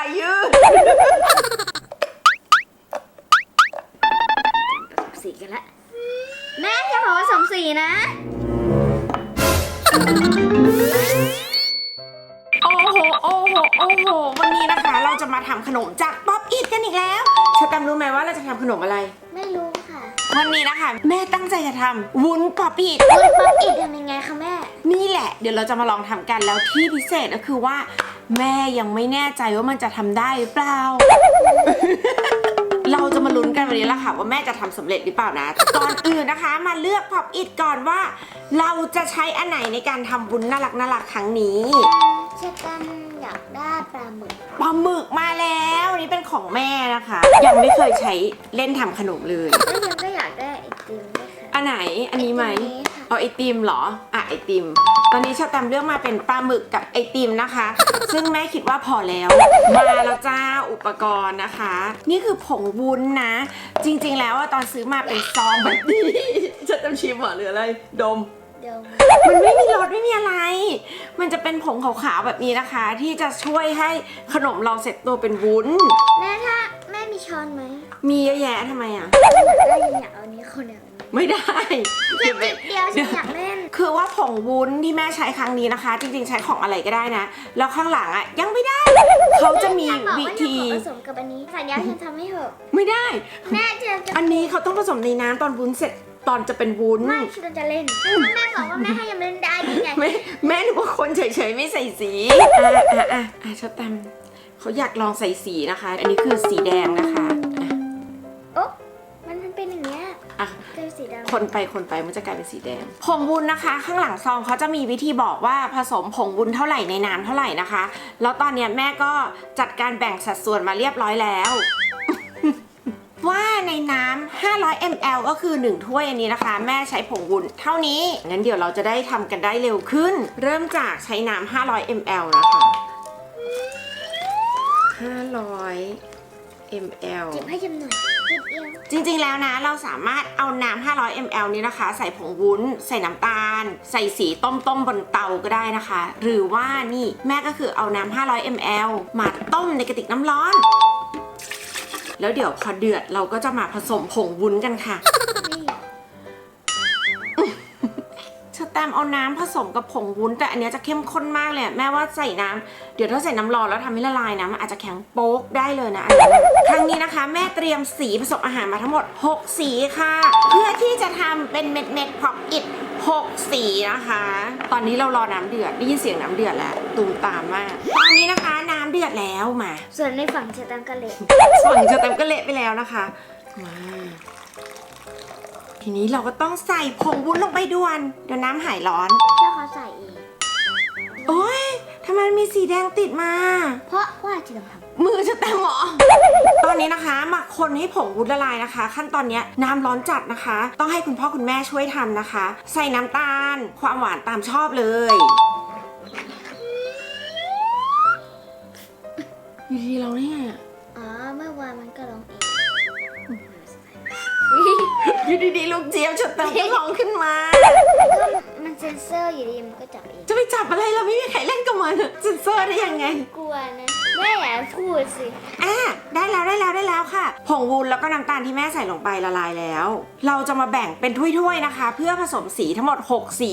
ายยืดผสมสีกันละแม่จะบอกว่าผสมสีนะ โอ้โห โอ้โห โอ้โห วันนี้นะคะ เราจะมาทำขนมจากป๊อปอิดกันอีกแล้วเชอแตมรู้ไหมว่าเราจะทำขนมอะไร ไม่รู้ค่ะวันนี้นะคะ แม่ตั้งใจจะทำวุ้นป๊อปอิดวุ้นป๊อปอิดทำยังไงคะแม่ นี่แหละ เดี๋ยวเราจะมาลองทำกันแล้วที่พิเศษก็คือว่า แม่ยังไม่แน่ใจว่ามันจะทำได้หรือเปล่า เราจะมาลุ้นกันวันนี้ละค่ะว่าแม่จะทำสำเร็จหรือเปล่านะ ก่อนอื่นนะคะ มาเลือกพอปอิดก่อนว่า เราจะใช้อันไหนในการทำบุญน่ารักน่ารักครั้งนี้เชฟกันอยากได้ปลาหมึกปลาหมึกมาแล้วอันนี่เป็นของแม่นะคะ ยังไม่เคยใช้เล่นทำขนมเลย แล้วยังก็อยากได้ไอติมด้วยค่ะอันไหนอันนี้ไหมอันนี้ค่ะ เอาไอติมเหรอ อะไอติม ตอนนี้ชาแตมเลือกมาเป็นปลาหมึกกับไอติมนะคะ ซึ่งแม่คิดว่าพอแล้ว มาแล้วจ้าอุปกรณ์นะคะ นี่คือผงวุ้นนะ จริง ๆ แล้วอะตอนซื้อมาเป็นซองแบบนี้ชาแตมชิมเหรอหรืออะไร ดมเดี๋ยวมันไม่มีรสไม่มีอะไร มันจะเป็นผงขาวๆแบบนี้นะคะ ที่จะช่วยให้ขนมเราเสร็จตัวเป็นวุ้น แม่ถ้าแม่มีช้อนไหม มีเยอะแยะทำไมอะได้ยังอยากเอานี้คนเดียว ไม่ได้เก็บไปนิดเดียวฉันอยากเล่น คือว่าผงวุ้นที่แม่ใช้ครั้งนี้นะคะ จริง ๆ ใช้ของอะไรก็ได้นะ แล้วข้างหลังอะยังไม่ได้ เขาจะมีฉันบอกวิว่าธีจะขอผสมกับอันนี้สัญญาฉันทำให้เถอะไม่ได้ แม่จะจะอันนี้เขาต้องผสมในน้ำตอนวุ้นเสร็จตอนจะเป็นวุ้น ไม่ฉันจะเล่นแม่บอกว่าแม่ให้ยังเล่นได้ยังไงแม่แม่นึกว่าคนเฉยๆไม่ใส่สี อะอะอะอะชอบแตมเขาอยากลองใส่สีนะคะ อันนี้คือสีแดงนะคะ คนไปคนไปมันจะกลายเป็นสีแดง ผงวุ้นนะคะ ข้างหลังซองเขาจะมีวิธีบอกว่าผสมผงวุ้นเท่าไหร่ในน้ำเท่าไหร่นะคะ แล้วตอนนี้แม่ก็จัดการแบ่งสัดส่วนมาเรียบร้อยแล้วว่าในน้ำ 500 ml ก็คือ 1 ถ้วยอันนี้นะคะ แม่ใช้ผงวุ้นเท่านี้ งั้นเดี๋ยวเราจะได้ทำกันได้เร็วขึ้น เริ่มจากใช้น้ำ 500 ml นะคะ 500 ml จิบให้จิบหน่อย นิดเดียวจริงๆ แล้วนะ เราสามารถเอาน้ำ 500 ml นี้นะคะ ใส่ผงวุ้น ใส่น้ำตาล ใส่สีต้มต้มๆบนเตาก็ได้นะคะ หรือว่านี่แม่ก็คือเอาน้ำ 500 ml มาต้มในกระติกน้ำร้อน แล้วเดี๋ยวพอเดือดเราก็จะมาผสมผงวุ้นกันค่ะ ตมป์เอาน้ำผสมกับผงวุ้น แต่อันเนี้ยจะเข้มข้นมากเลยอะแม่ว่าใส่น้ำเดี๋ยวถ้าใส่น้ำร้อนแล้วทำให้ละลายนะมันอาจจะแข็งโป๊กได้เลยนะอันนี้นครั้งนี้นะคะ แม่เตรียมสีผสมอาหารมาทั้งหมด 6 สีค่ะ เพื่อที่จะทำเป็นเม็ดเม็ดพอปอิด6 สีนะคะ ตอนนี้เรารอน้ำเดือดได้ยินเสียงน้ำเดือดแล้วตูมตามมาก ตอนนี้นะคะน้ำเดือดแล้วมา ส่วนในฝั่งเชตังกะเละส่วนสแตมป์ก็เละไปแล้วนะคะมา ทีนี้เราก็ต้องใส่ผงวุ้นลงไปด่วนเดี๋ยวน้ำหายร้อนถ้าเขาใส่เอง โอ๊ยทำไมมีสีแดงติดมา เพราะว่าจะทำมือจะแตมเหรอตอนนี้นะคะหมักคนให้ผงวุ้นละลายนะคะ ขั้นตอนเนี้ยน้ำร้อนจัดนะคะ ต้องให้คุณพ่อคุณแม่ช่วยทำนะคะ ใส่น้ำตาล ความหวานตามชอบเลยอยู่ดีเราเนี่ยอ๋อเมื่อวานมันก็ร้องเอง อยู่ดีๆลูกเจี๊ยบจะแตมก็ร้องขึ้นมาก็มันเซ็นเซอร์อยู่ดีมันก็จับเองจะไปจับอะไรเราไม่มีใครเล่นกับมันเซนเซอร์ได้ยังไง กลัวนะแม่อย่าพูดสิอะได้แล้วได้แล้วได้แล้วค่ะ ผงวุ้นแล้วก็น้ำตาลที่แม่ใส่ลงไปละลายแล้ว เราจะมาแบ่งเป็นถ้วยๆนะคะ เพื่อผสมสีทั้งหมด 6 สี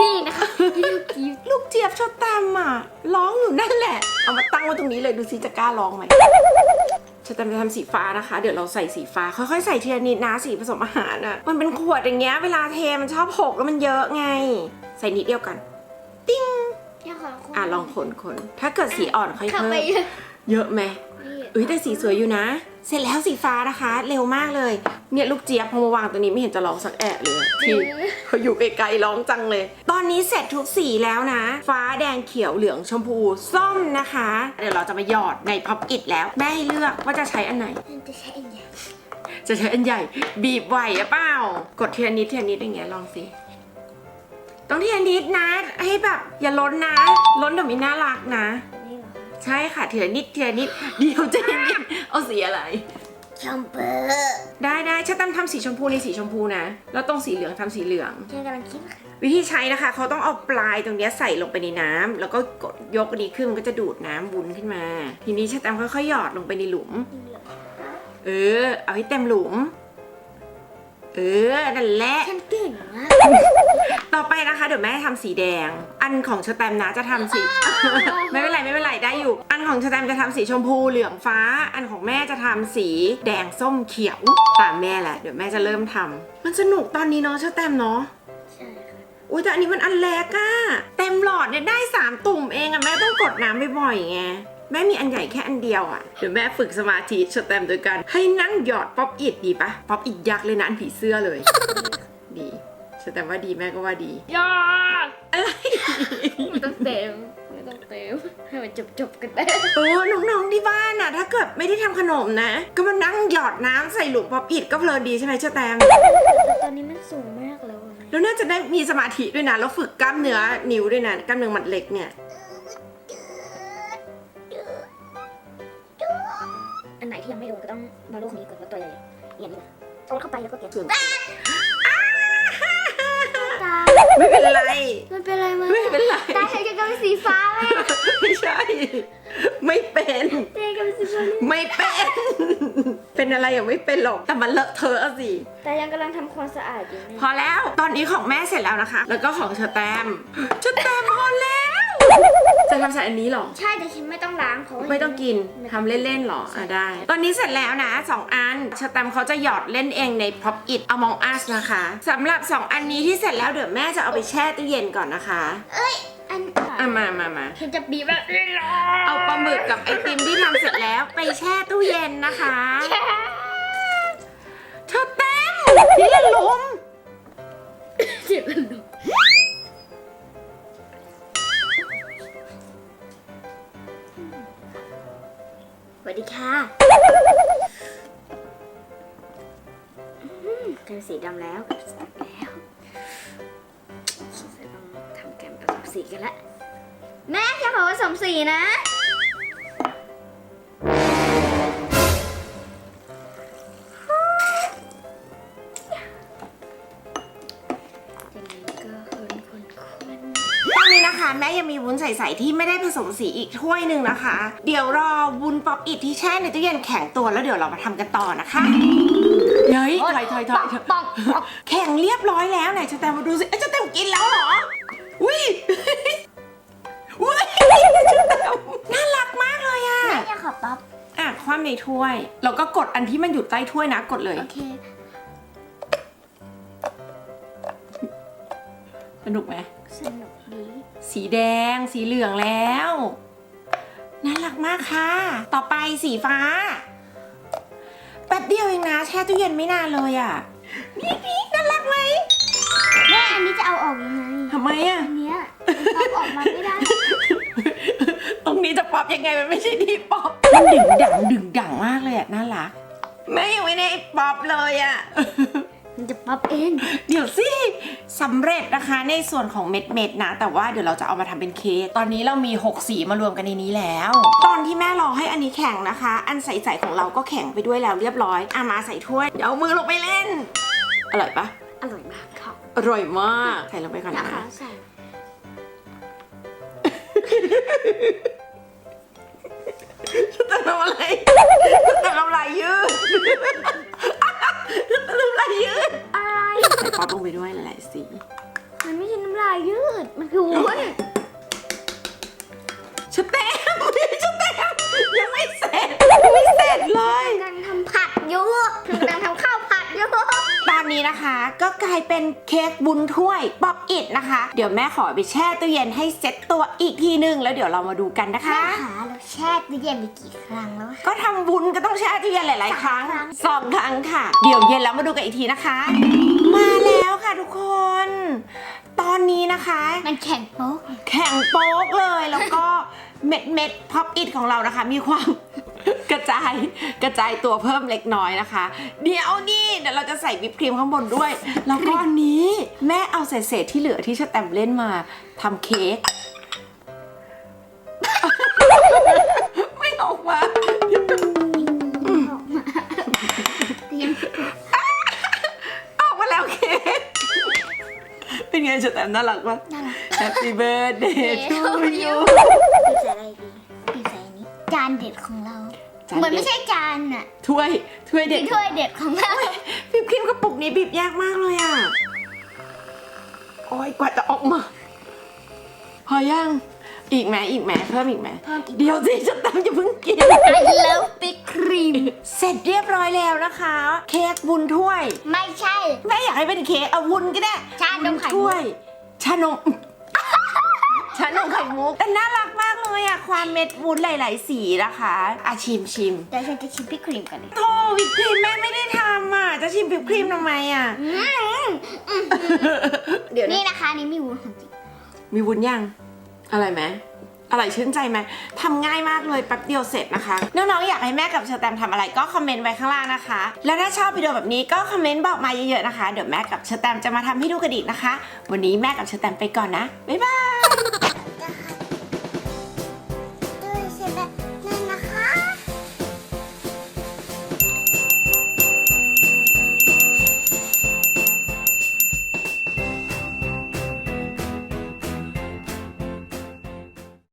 นี่นะคะนี่ลูกกีบลูกเจี๊ยบชอบตามอะร้องอยู่นั่นแหละ เอามาตั้งไว้ตรงนี้เลยดูซิจะกล้าร้องไหม ชาแตมจะทำสีฟ้านะคะ เดี๋ยวเราใส่สีฟ้า ค่อยๆใส่ทีละนิดนะสีผสมอาหารอะ มันเป็นขวดอย่างเงี้ย เวลาเทมันชอบหกแล้วมันเยอะไง ใส่นิดเดียวกันอย่าขอคนอะลองคนคนๆถ้าเกิดสีอ่อนค่อยเข้าเพิ่ไปมเยอะเยอะไหมนี่เอ้ยแต่สีสวยอยู่นะ เสร็จแล้วสีฟ้านะคะ เร็วมากเลย เนี่ยลูกเจี๊ยบพอมาวางตัวนี้ไม่เห็นจะร้องสักแอะเลยที่เขาอยู่ไกลๆร้องจังเลย ตอนนี้เสร็จทุกสีแล้วนะ ฟ้าแดงเขียวเหลืองชมพูส้มนะคะ เดี๋ยวเราจะมาหยอดในพับอิดแล้วแม่ให้เลือกว่าจะใช้อันไหนมันจะใช้อันใหญ่จะใช้อันใหญ่ บีบไหวอะเปล่ากดทีละนิดทีละนิดอย่างเงี้ยลองสิต้องทีละนิดนะ ให้แบบอย่าล้นนะ ล้นเดี๋ยวไม่น่ารักนะนี่เหรอคะ ใช่ค่ะทีละนิดทีละนิดเดียวจะเย็นๆเอาสีอะไรเชมพูได้ได้ชะแตมทำสีชมพูในสีชมพูนะ แล้วตรงสีเหลืองทำสีเหลือง ฉันกำลังคิดค่ะวิธีใช้นะคะ เขาต้องเอาปลายตรงเนี้ยใส่ลงไปในน้ำแล้วก็กดยกอันนี้ขึ้นมันก็จะดูดน้ำวุ้นขึ้นมา ทีนี้ชะแตมค่อยๆหยอดลงไปในหลุมเออ เอาให้เต็มหลุม เออ นั่นแหละ ฉันเก่งมากต่อไปนะคะ เดี๋ยวแม่ทำสีแดง อันของชะแตมนะจะทำสี ไม่เป็นไรไม่เป็นไรได้อยู่ อันของชะแตมจะทำสีชมพูเหลืองฟ้า อันของแม่จะทำสีแดงส้มเขียวตามแม่แหละ เดี๋ยวแม่จะเริ่มทำมันสนุกตอนนี้เนาะชะแตมเนาะ ใช่ค่ะอุ้ยแต่อันนี้มันอันแรกอะเต็มหลอดเนี่ยได้สามตุ่มเองอะแม่ต้องกดน้ำบ่อยๆไง แม่มีอันใหญ่แค่อันเดียวอะเดี๋ยวแม่ฝึกสมาธิชดแตมโดยการให้นั่งหยอดป๊อปอิดดีปะป๊อปอิดยักษ์เลยนะอันผีเสื้อเลย ดีชดแตมว่าดีแม่ก็ว่าดี ยอดอะไรไม่ต้องเต็มไม่ต้องเต็มให้มันจบจบๆกันได้เออน้องๆที่บ้านอะถ้าเกิดไม่ได้ทำขนมนะ ก็มานั่งหยอดน้ำใส่หลุมป๊อปอิดก็เพลินดีใช่ไหมชดแตมแต่ตอนนี้มันสูงมากแล้วอะแล้วน่าจะได้มีสมาธิด้วยนะ แล้วฝึกกล้ามเนื้อนิ้วด้วยนะ กล้ามเนื้อมัดเล็กเนี่ยอั ม่โดนก็ต้องมาลูกนี้ก่อนว่าตัวใหญ่ๆอย่างนี้นะโดนเข้าไปแล้วก็เก็บส่วนตาไม่เป็นไร มันเป็นอะไรมั้ยไม่เป็นไรตาเธอจะกลายเป็นสีฟ้าไหมไม่ใช่ ไม่เป็นเธอกลายเป็นสีฟ้าไม่เป็น เป็นอะไรอย่างไม่เป็นหรอก แต่มันเลอะเทอะอะสิแต่ยังกำลังทำความสะอาดอยู่เนี่ยพอแล้ว ตอนนี้ของแม่เสร็จแล้วนะคะ แล้วก็ของเชอแตมเชอแตมพอแล้ว จะทำใส่อันนี้เหรอ ใช่แต่ฉันไม่ต้องล้างเพราะว่าไม่ต้องกินทำเล่นๆหรออะได้ ตอนนี้เสร็จแล้วนะสองอันเชอแตมเขาจะหยอดเล่นเองใน Pop It Among Us นะคะสำหรับสองอันนี้ที่เสร็จแล้วเดี๋ยวแม่จะเอาไปแช่ตู้เย็นก่อนนะคะอันอะมามามาฉันจะบีบแบบนี้หรอเอาปลาหมึกกับไอติมที่ทำเสร็จแล้วไปแช่ตู้เย็นนะคะเชอแตมที่ละลม เจ็บมันดู สวัสดีค่ะกลายเป็นสีดำแล้วแล้วสงสัยต้องทำแกมผสมสีกันละแม่จะขอผสมสีนะ นนี้นะคะ แม่ยังมีวุ้นใสๆที่ไม่ได้ผสมสีอีกถ้วยหนึ่งนะคะ เดี๋ยวรอวุ้นป๊อปอิดที่แช่ในตู้เย็นแข็งตัวแล้วเดี๋ยวเรามาทำกันต่อนะคะ เฮ้ยถอยถอยถอยปังปังแข็งเรียบร้อยแล้วไหนจะแตมมาดูสิเอ้ยจะแตมกินแล้วเหรอ อุ้ย อุ้ยจะแตมน่ารักมากเลยอะแม่ยังขอป๊อปอะคว่ำในถ้วย แล้วก็กดอันที่มันอยู่ใต้ถ้วยนะกดเลย โอเค สนุกไหมสนุกดี สีแดง สีเหลืองแล้ว น่ารักมากค่ะ ต่อไปสีฟ้า แป๊บเดียวเองนะแช่ตู้เย็นไม่นานเลยอะ่ะ นี่นี่น่ารักไหมแม่อันนี้จะเอาออกยังไงทำไมอะ่ะ อันเนี้ยป๊อปออกมาไม่ได้ ตรงนี้จะป๊อปยังไงมันไม่ใช่ที่ป๊อปมันดึงดังดึงดังมากเลยอะ่ะน่ารักแม่ยังไม่ได้ป๊อปเลยอะ่ะ มันจะป๊อปเอง เดี๋ยวสิสำเร็จนะคะในส่วนของเม็ดเม็ดๆนะ แต่ว่าเดี๋ยวเราจะเอามาทำเป็นเค้กตอนนี้เรามี 6 สีมารวมกันในนี้แล้ว ตอนที่แม่รอให้อันนี้แข็งนะคะ อันใสๆของเราก็แข็งไปด้วยแล้วเรียบร้อยอามาใส่ถ้วยเดี๋ยวเอามือลงไปเล่น อร่อยปะอร่อยมากค่ะอร่อยมากใส่ลงไปก่อนนะนะคะใส่จะทำอะไรจะทำลายยืด ป๊อปลงไปด้วยหลายๆสี มันไม่ใช่น้ำลายยืด มันคือวุ้นชะแตมชะแตมยังไม่เสร็จยังไม่เสร็จเลย กำลังทำผัดอยู่กำลังทำข้าว ผัดอยู่ตอนนี้นะคะก็กลายเป็นเค้กบุญถ้วยป๊อปอิดนะคะ เดี๋ยวแม่ขอไปแช่ตู้เย็นให้เซ็ตตัวอีกทีหนึ่งแล้วเดี๋ยวเรามาดูกันนะคะแม่ขาเราแช่ตู้เย็นไปกี่ครั้งแล้วก็ทำบุญก็ต้องแช่ตู้เย็นหลายๆครั้งสองครั้งสองครั้งค่ะ เดี๋ยวเย็นแล้วมาดูกันอีกทีนะคะ มาแล้วค่ะทุกคน ตอนนี้นะคะ มันแข็งโป๊ก แข็งโป๊กเลยแล้วก็เม็ดเม็ดพับอิดของเรานะคะ มีความ กระจายกระจายตัวเพิ่มเล็กน้อยนะคะ เดี๋ยวนี่เดี๋ยวเราจะใส่วิปครีมข้างบนด้วย แล้วก็นี้แม่เอาเศษๆที่เหลือที่ชแตมเล่นมาทำเค้กไม่ออกมาออกมาแล้วเค้กเป็นไงชแตมน่ารักปะ Happy birthday to you ใส่อะไรดีใส่นี้จานเด็ดของเรา จานเด็ดเหมือนไม่ใช่จานอะถ้วยถ้วยเด็เป็กนถ้วยเด็ดของเราบีบครีมกระปุกนี้บีบยากมากเลยอะ โอ้ยกว่าจะออกมา พอยัง อีกไหมอีกไหมเพิ่มอีกไหมเพิ่มอีกเดี๋ยวสิจะตามจะเพิ่งกิน I love big cream เสร็จเรียบร้อยแล้วนะคะ เค้กวุ้นถ้วย ไม่ใช่ แม่อยากให้เป็นเค้กเอาวุ้นก็ได้ชานมไข่มุกถ้วย ชานม ชานมไข่มุกแต่น่ารักมากเลยอะความเม็ดวุ้นหลาย ๆ สีนะคะอาชิมชิมเดี๋ยวฉันจะชิมพี่ครีมกันเลยโธ่วิปครีมแม่ไม่ได้ทำอะจะชิมวิปครีมทำไมอะเดี๋ยวนี่นะนะคะนี่มีวุ้นของจริงมีวุ้นยังอะไรไหมอร่อยชื่นใจไหมทำง่ายมากเลยแป๊บเดียวเสร็จนะคะ น้องๆ อยากให้แม่กับเชอร์แตมทำอะไรก็คอมเมนต์ไว้ข้างล่างนะคะ แล้วถ้าชอบวิดีโอแบบนี้ก็คอมเมนต์บอกมาเยอะๆนะคะ เดี๋ยวแม่กับเชอร์แตมจะมาทำให้ดูกันอีกนะคะ วันนี้แม่กับเชอร์แตมไปก่อนนะ บ๊ายบาย